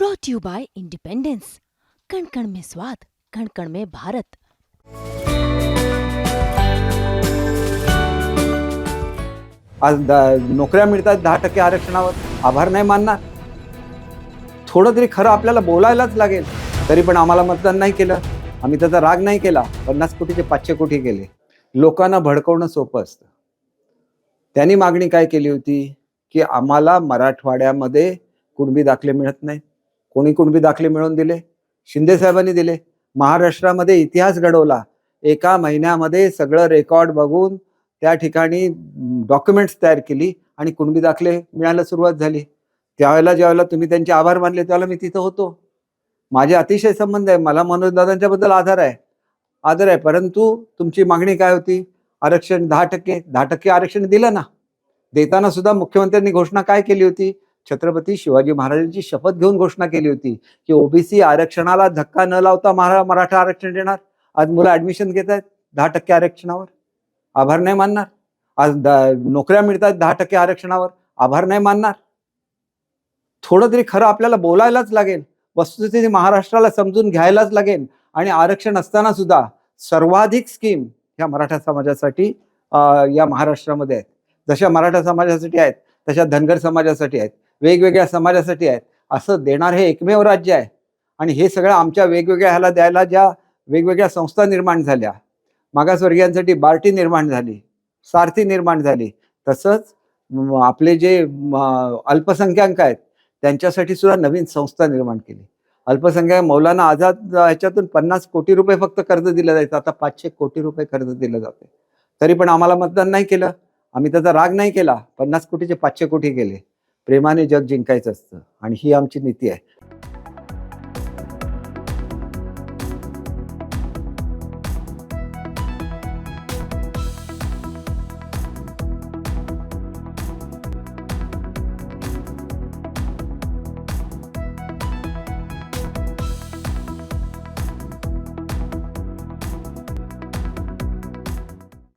Brought you by independence कण कण में स्वाद कण कण में भारत आज द- नोकऱ्या मिळतात दहा टक्के आरक्षणावर. आभार नाही मानणार. थोडं तरी खरं आपल्याला बोलायलाच लागेल तरी पण आम्हाला मतदान नाही केलं. आम्ही त्याचा राग नाही केला. पन्नास कोटीचे पाचशे कोटी केले. लोकांना भडकवणं सोपं असतं. त्यांनी मागणी काय केली होती? की आम्हाला मराठवाड्यामध्ये कुणबी दाखले मिळत नाहीत. कोणी कुणबी दाखले मिळवून दिले? शिंदे साहेबांनी दिले. महाराष्ट्रामध्ये इतिहास घडवला. एका महिन्यामध्ये सगळं रेकॉर्ड बघून त्या ठिकाणी डॉक्युमेंट्स तयार केली आणि कुणबी दाखले मिळायला सुरुवात झाली. त्यावेळेला ज्यावेळेला तुम्ही त्यांचे आभार मानले त्यावेळेला मी तिथं होतो. माझे अतिशय संबंध आहे. मला मनोजदादांच्याबद्दल आधार आहे. आदर आहे. परंतु तुमची मागणी काय होती? आरक्षण दहा टक्के दहा टक्के आरक्षण दिलं ना? देताना सुद्धा मुख्यमंत्र्यांनी घोषणा काय केली होती? छत्रपती शिवाजी महाराजांची शपथ घेऊन घोषणा केली होती की ओबीसी आरक्षणाला धक्का न लावता महा मराठा आरक्षण देणार. आज मुलं ऍडमिशन घेत आहेत दहा टक्के आरक्षणावर. आभार नाही मानणार. आज द- नोकऱ्या मिळतात दहा टक्के आरक्षणावर. आभार नाही मानणार. थोडं तरी खरं आपल्याला बोलायलाच लागेल. वस्तुस्थिती महाराष्ट्राला समजून घ्यायलाच लागेल. आणि आरक्षण असताना सुद्धा सर्वाधिक स्कीम ह्या मराठा समाजासाठी या महाराष्ट्रामध्ये आहेत. जशा मराठा समाजासाठी आहेत तशा धनगर समाजासाठी आहेत. वेगवेगळ्या समाजासाठी आहेत. असं देणार हे एकमेव राज्य आहे. आणि हे सगळं आमच्या वेगवेगळ्या ह्याला द्यायला ज्या वेगवेगळ्या संस्था निर्माण झाल्या. मागासवर्गीयांसाठी बार्टी निर्माण झाली. सारथी निर्माण झाली. तसंच आपले जे अल्पसंख्याक आहेत त्यांच्यासाठी सुद्धा नवीन संस्था निर्माण केली. अल्पसंख्याक मौलाना आझाद ह्याच्यातून पन्नास कोटी रुपये फक्त कर्ज दिलं जायचं. आता पाचशे कोटी रुपये कर्ज दिलं जाते तरी पण आम्हाला मतदान नाही केलं. आम्ही त्याचा राग नाही केला. पन्नास कोटीचे पाचशे कोटी केले. प्रेमाने जग जिंकायचं असतं. आणि ही आमची नीती आहे.